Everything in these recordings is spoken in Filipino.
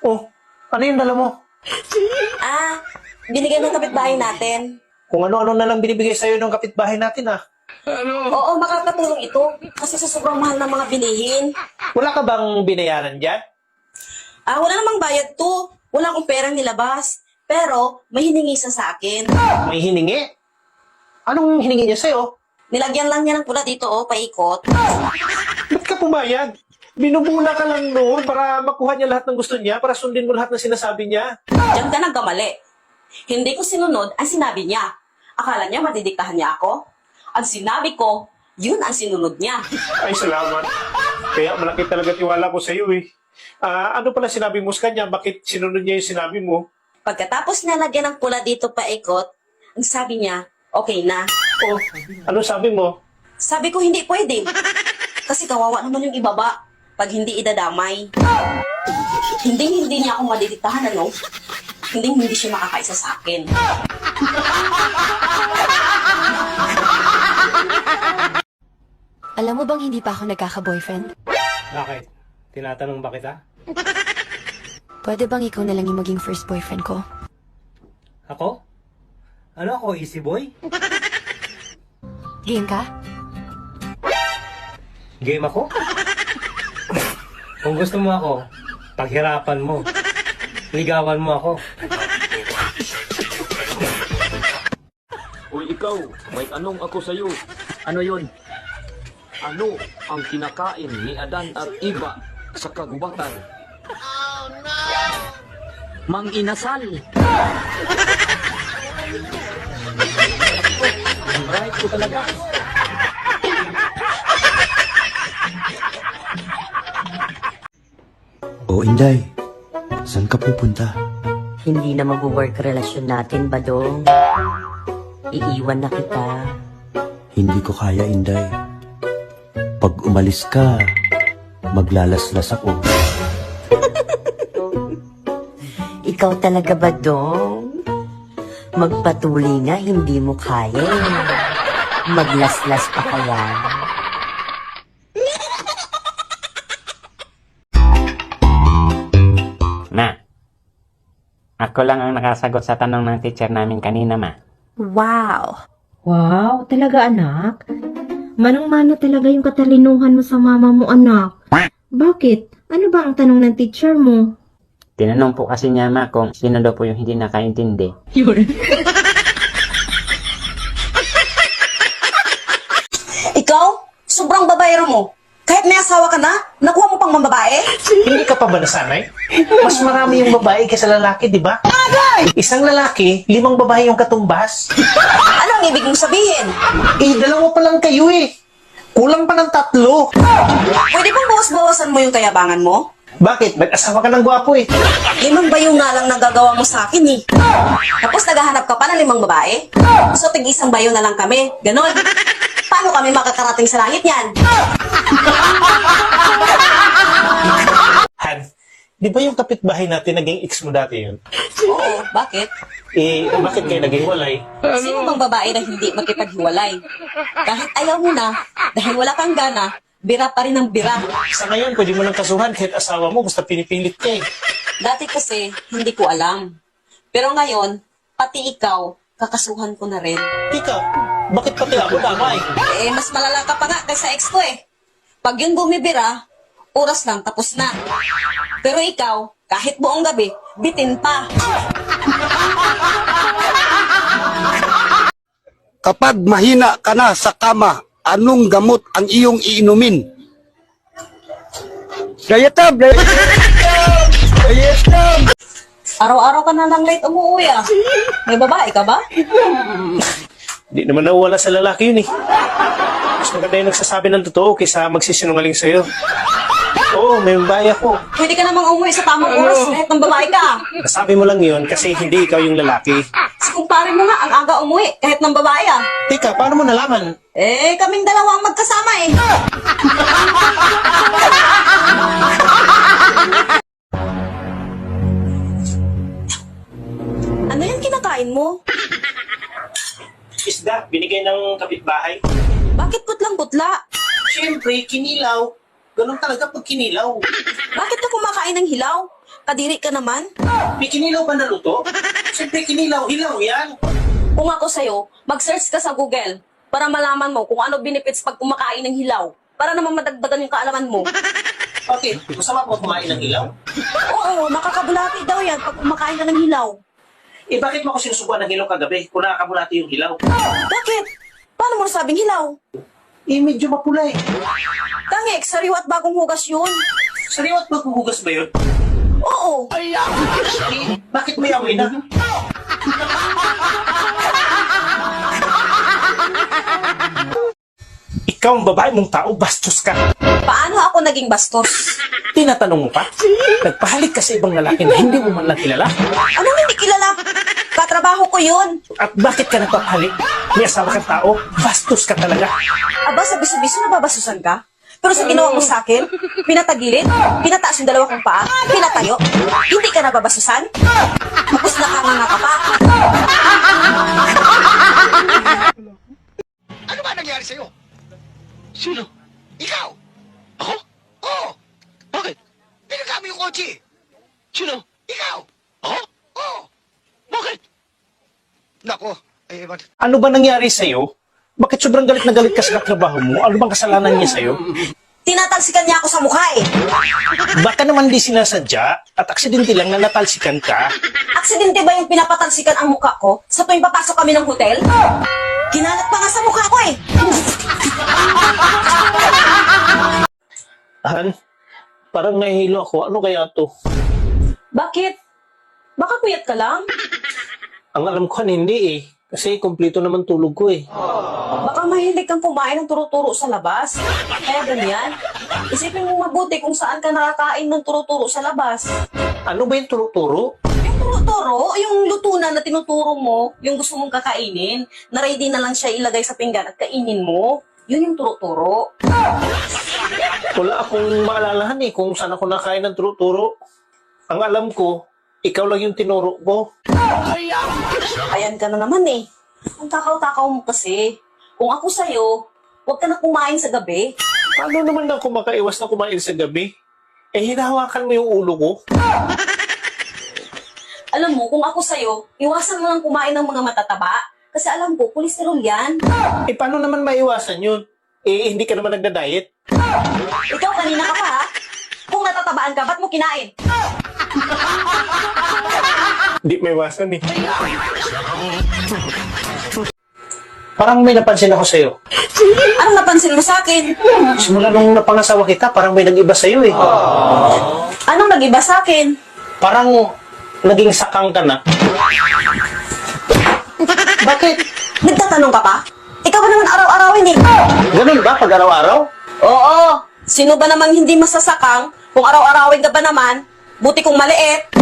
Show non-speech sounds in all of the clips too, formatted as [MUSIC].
Oh, ano yung dala mo? Ah, binigyan ng kapitbahay natin. Kung ano-ano na lang binibigay sa'yo ng kapitbahay natin ah. Oo, makakatulong ito. Kasi sa sobrang mahal ng mga bilihin. Wala ka bang binayaran dyan? Ah, wala namang bayad to. Wala akong perang nilabas. Pero, may hiningi siya sa akin. May hiningi? Anong hiningi niya sa'yo? Nilagyan lang niya ng pula dito, oh, paikot. Ba't ka pumayag? Binubula ka lang noon para makuha niya lahat ng gusto niya, para sundin mo lahat ng sinasabi niya. Diyan ka nagkamali. Hindi ko sinunod ang sinabi niya. Akala niya matidiktahan niya ako? Ang sinabi ko, yun ang sinunod niya. Ay, salamat. Kaya malaki talaga tiwala ko sa iyo eh. Ah, ano pala sinabi mo sa kanya? Bakit sinunod niya yung sinabi mo? Pagkatapos niya lagyan ng pula dito paikot, ang sabi niya, okay na. Oh, ano sabi mo? Sabi ko, hindi pwede. Kasi kawawa naman yung ibaba pag hindi idadamay. Hindi hindi niya ako madidiktahan, ano? Hindi hindi siya makakaisa sa akin. Alam mo bang hindi pa ako nagkaka-boyfriend? Bakit? Tinatanong ba kita? Pwede bang ikaw na lang yung maging first boyfriend ko? Ako? Ano ako, easy boy? Game ka? Game ako? Kung gusto mo ako, paghirapan mo. Ligawan mo ako. Uy, ikaw, may anong ako sa'yo. Ano yun? Ano ang kinakain ni Adan at Iba sa kagubatan? Mang inasal. [LAUGHS] Ang right ko talaga. O Inday, saan ka pupunta? Hindi na mag-work relasyon natin, Badong. Iiwan na kita. Hindi ko kaya, Inday. Pag umalis ka, maglalaslas ako. [LAUGHS] Ikaw talaga, Badong. Magpatuloy nga, hindi mo kaya. Maglaslas pa kaya. Ako lang ang nakasagot sa tanong ng teacher namin kanina, ma. Wow! Wow, talaga anak? Manang-mano talaga yung katalinuhan mo sa mama mo anak. Bakit? Ano ba ang tanong ng teacher mo? Tinanong po kasi niya, ma, kung sino daw po yung hindi nakaintindi. Ikaw, sobrang babayero mo. Kahit may asawa ka na, nakuha mo pang mambabae? Ka pa ba nasanay? Mas marami yung babae kaysa lalaki, di ba? Isang lalaki, limang babae yung katumbas. Ano ang ibig mong sabihin? Eh, dalawa pa lang kayo eh. Kulang pa ng tatlo. Pwede bang bawas-bawasan mo yung kayabangan mo? Bakit? Nag-asawa ka ng gwapo eh. Limang bayo nga lang nagagawa mo sa akin eh. Tapos naghahanap ka pa ng limang babae? So tig-isang bayo na lang kami. Ganon. Paano kami makakarating sa langit niyan? Di ba yung kapitbahay natin naging ex mo dati yun? Oo, bakit? Eh, bakit kayo naging walay? Sino bang babae na hindi makipaghiwalay? Kahit ayaw mo na, dahil wala kang gana, bira pa rin ang bira. Sa ngayon, pwede mo lang kasuhan kahit asawa mo, basta pinipilit ka eh. Dati kasi, hindi ko alam. Pero ngayon, pati ikaw, kakasuhan ko na rin. Tika, bakit pati ako damay? Eh, mas malala ka pa nga kaysa ex ko eh. Pag yun bumibira, oras lang tapos na. Pero ikaw, kahit buong gabi, bitin pa. Kapag mahina ka na sa kama, anong gamot ang iyong iinumin? Dayatab! Dayatab! Araw-araw ka na lang late umuwi ah. May babae ka ba? Di naman nawala sa lalaki yun eh. Mas maganda yung nagsasabi ng totoo kaysa magsisinungaling sa'yo. Oo, may babae ako. Pwede ka namang umuwi sa tamang oras kahit ng babae ka. Nasabi mo lang yun kasi hindi ikaw yung lalaki. Si kumpare mo nga ang aga umuwi kahit ng babae ah. Tika, paano mo nalaman? Eh, kaming dalawa ang magkasama eh. [LAUGHS] ano yung kinakain mo? Isda, binigay ng kapitbahay. Bakit putlang-putla? Siyempre, kinilaw. Ganun talaga pag kinilaw. Bakit ka kumakain ng hilaw? Kadiri ka naman. May kinilaw ba na luto? Siyempre kinilaw, hilaw yan. Kung ako sa'yo, mag-search ka sa Google para malaman mo kung ano benefits pag kumakain ng hilaw. Para naman madagdagan yung kaalaman mo. Bakit? Masama po kumain ng hilaw? Oo, nakakabulati daw yan pag kumakain ka ng hilaw. Eh bakit mo ako sinusubuan ng hilaw kagabi kung nakakabulati yung hilaw? Bakit? Paano mo nasabing hilaw? Eh medyo mapula eh. Tangik, sariwa at bagong hugas yun. Sariwat maghuhugas ba yun? Oo. Eh, bakit may amoy na? Ikaw ang babae mong tao, bastos ka. Paano ako naging bastos? Tinatanong mo pa? Nagpahalik ka sa ibang lalaki na hindi mo man lang kilala? Anong hindi kilala? Katrabaho ko yun. At bakit ka nagpapahalik? May asawa kang tao, bastos ka talaga. Aba, sabi-sabi, nababasusan ka? Pero sa ginawa mo sa akin, pinatagilid, pinataas yung dalawa kong paa, pinatayo, hindi ka nababasusan? Tapos nakanganga ka pa. Ano ba nangyari sa'yo? Sino? Ikaw? Ako? Oo. Bakit? Pinagkami yung kotse. Sino? Ikaw. Ako? Oo. Bakit? Nako, eh, ba't Ano ba nangyari sa'yo? Bakit sobrang galit na galit ka sa katrabaho mo? Ano bang kasalanan niya sa'yo? Tinatalsikan niya ako sa mukha eh. Baka naman di sinasadya at aksidente lang na natalsikan ka. Aksidente ba yung pinapatalsikan ang mukha ko sa tuwing papasok kami ng hotel? Kinalat pa nga sa mukha ko eh. Han, parang nahihilo ako. Ano kaya to? Bakit? Baka kuyat ka lang? Ang alam ko hindi eh. Kasi kompleto naman tulog ko eh. Baka mahilig kang kumain ng turo-turo sa labas. Kaya ganyan. Isipin mo mabuti kung saan ka nakakain ng turo-turo sa labas. Ano ba yung turo-turo? Yung turo-turo, yung lutunan na tinuturo mo, yung gusto mong kakainin, na ready na lang siya ilagay sa pinggan at kainin mo. Yun yung turo-turo. Wala akong maalalahan eh kung saan ako nakain ng turo-turo. Ang alam ko, ikaw lang yung tinuro ko. Ayan ka na naman eh. Ang takaw-takaw mo kasi. Kung ako sa'yo, huwag ka na kumain sa gabi. Paano naman ako makaiwas na kumain sa gabi? Eh, hinahawakan mo yung ulo ko. Alam mo, kung ako sa'yo, iwasan mo lang kumain ng mga matataba. Kasi alam ko, kolesterol yan. Eh, paano naman maiwasan yun? Eh, hindi ka naman nagda-diet. Ikaw, kanina ka pa ha? Kung natatabaan ka, ba't mo kinain? Hindi maiwasan eh. Parang may napansin ako sa'yo. Anong napansin mo sa akin? Simula nung napangasawa kita, parang may nag-iba sa'yo eh. Anong nag-iba sa akin? Parang naging sakang ka na. Bakit? Nagtatanong ka pa? Ikaw ba naman araw-arawin eh? Ganun ba pag araw-araw? Oo. Sino ba namang hindi masasakang kung araw-arawin ka ba naman? Buti kong maliit. [LAUGHS]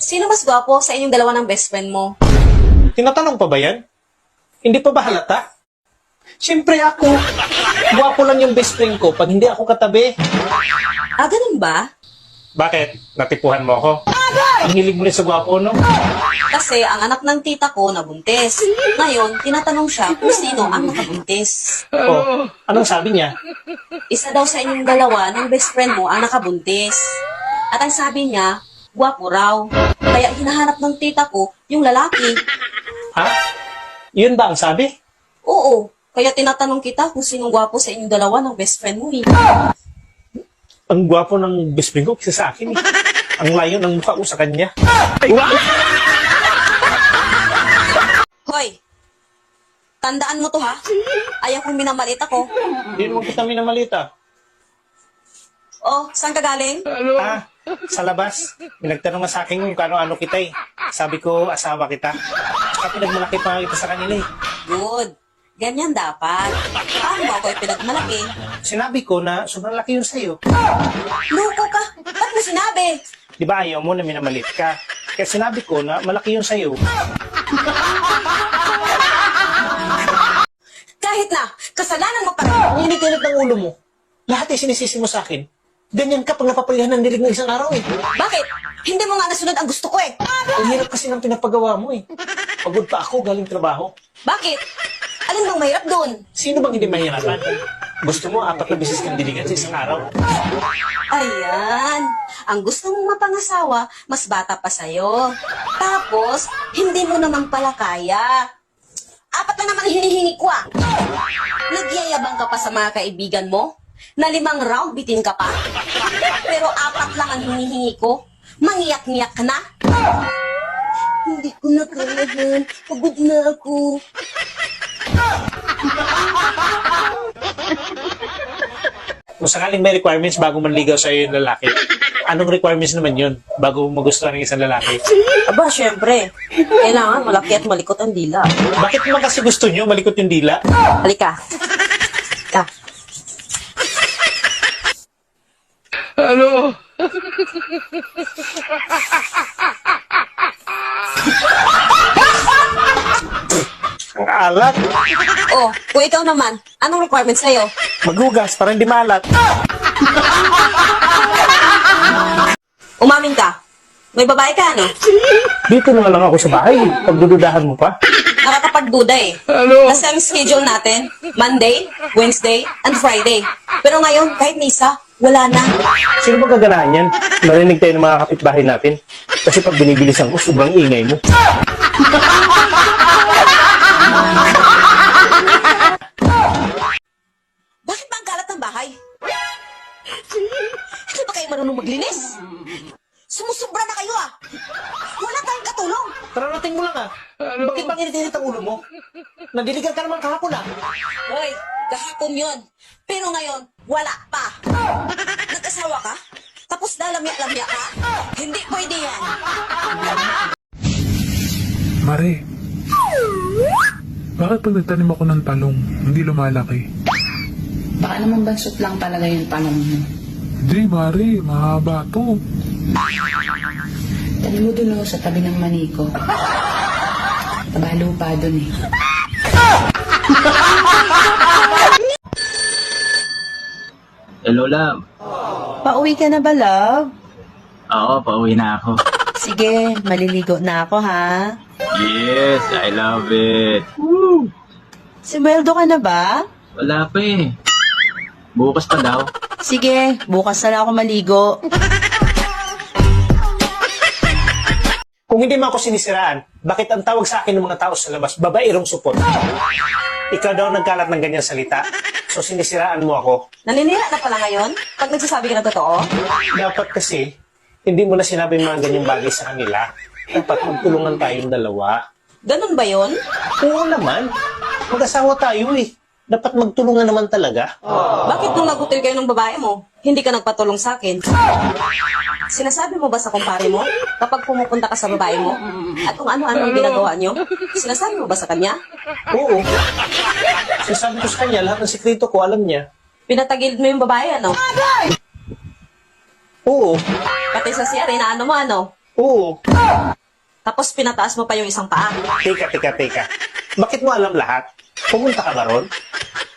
Sino mas gwapo sa inyong dalawa ng best friend mo? Tinatanong pa ba yan? Hindi pa ba halata? Siyempre ako. Guwapo lang yung best friend ko pag hindi ako katabi. Ah, ganun ba? Bakit? Natipuhan mo ako? Ang hilig mo rin sa gwapo, no? Kasi ang anak ng tita ko nabuntis. Ngayon, tinatanong siya kung sino ang nakabuntis. Oh, anong sabi niya? Isa daw sa inyong dalawa ng best friend mo ang nakabuntis. At ang sabi niya, gwapo raw. Kaya hinahanap ng tita ko yung lalaki. Ha? Yun ba ang sabi? Oo, kaya tinatanong kita kung sinong gwapo sa inyong dalawa ng best friend mo eh. Ang gwapo ng best friend ko kaysa sa akin eh. Ang layo ng mukha ko sa kanya. Hoy, tandaan mo to ha. Ayaw kong minamalit ako. Hindi naman kita minamalita. Oh, saan ka galing? Ah, sa labas. May nagtanong nga sa akin kung kano-ano kita eh. Sabi ko, asawa kita. Tsaka pinagmalaki pa nga kita sa kanila eh. Good. Ganyan dapat. Paano mo ako ipinagmalaki? Sinabi ko na sobrang laki yun sa'yo. Loko ka. Ba't mo sinabi? Di ba ayaw mo na minamalit ka? Kaya sinabi ko na malaki yun sa'yo. Kahit na, kasalanan mo pa rin. Ang init-init ng ulo mo. Lahat ay sinisisi mo sa akin. Ganyan ka pag napapalihan ng dilig ng isang araw eh. Bakit? Hindi mo nga nasunod ang gusto ko eh. Ang hirap kasi ng pinapagawa mo eh. Pagod pa ako galing trabaho. Bakit? Alin bang mahirap doon? Sino bang hindi mahirapan? Gusto mo, apat na bisis kang diligan sa isang araw. Ayan. Ang gusto mong mapangasawa, mas bata pa sa'yo. Tapos, hindi mo naman pala kaya. Apat na naman hinihingi ko ah. Nagyayabang ka pa sa mga kaibigan mo? Na limang round bitin ka pa? Pero apat lang ang hinihingi ko? Mangiyak-ngiyak ka na? Hindi ko na kailangan. Pagod na ako. Kung sakaling may requirements bago manligaw sa'yo yung lalaki, anong requirements naman yun bago magustuhan ng isang lalaki? Aba, syempre. Kailangan malaki at malikot ang dila. Bakit naman kasi gusto nyo malikot yung dila? Halika. Ka. Ano? Ang alat. Oh, kung ikaw naman, anong requirements sa'yo? Maghugas para hindi malat. Umamin ka. May babae ka, ano? Dito na lang ako sa bahay. Pagdududahan mo pa. Nakakapagduda eh. Ano? Kasi ang schedule natin, Monday, Wednesday, and Friday. Pero ngayon, kahit may isa, wala na. Sino ba gaganahan yan? Marinig tayo ng mga kapitbahay natin. Kasi pag binibilisan ko, sobrang ingay mo. Marunong maglinis? Sumusubra na kayo ah! Wala tayong katulong! Kararating mo lang ah. Bakit bang initinit ang ulo mo? Nadiligan ka naman kahapon ah. Hoy, kahapon yon. Pero ngayon, wala pa. Nag-asawa ka? Tapos lalamya-lamya ka? Hindi pwede yan. Mare, bakit pag nagtanim ako ng talong, hindi lumalaki? Baka naman bansot lang talaga yung tanong mo. Hindi, Mare, mahaba to. Tanim mo dun oh, sa tabi ng maniko. Tabalo pa dun eh. Hello, love. Pauwi ka na ba, love? Oo, pauwi na ako. Sige, maliligo na ako, ha? Yes, I love it. Sumweldo ka na ba? Wala pa eh. Bukas pa daw. Sige, bukas na lang ako maligo. Kung hindi mo ako sinisiraan, bakit ang tawag sa akin ng mga tao sa labas, babairong supot? Ikaw daw nagkalat ng ganyang salita. So sinisiraan mo ako. Naninira na pala ngayon? Pag nagsasabi ka ng totoo? Dapat kasi, hindi mo na sinabi yung mga ganyang bagay sa kanila. Dapat magtulungan tayong dalawa. Ganun ba yon? Oo naman. Mag-asawa tayo eh. Dapat magtulungan naman talaga. Bakit nung nagutil kayo ng babae mo, hindi ka nagpatulong sa akin? Sinasabi mo ba sa kumpare mo kapag pumupunta ka sa babae mo at kung ano-ano ang ginagawa niyo? Sinasabi mo ba sa kanya? Oo. Sinasabi ko sa kanya, lahat ng sekreto ko, alam niya. Pinatagilid mo yung babae, ano? Oo. Pati sa CR, inaano mo, ano? Oo. Tapos pinataas mo pa yung isang paa. Teka, teka, teka. Bakit mo alam lahat? Pumunta ka ba ron?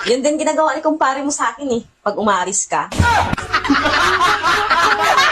Yun din ginagawa ni kumpare mo sa akin eh, pag umaaris ka. [LAUGHS]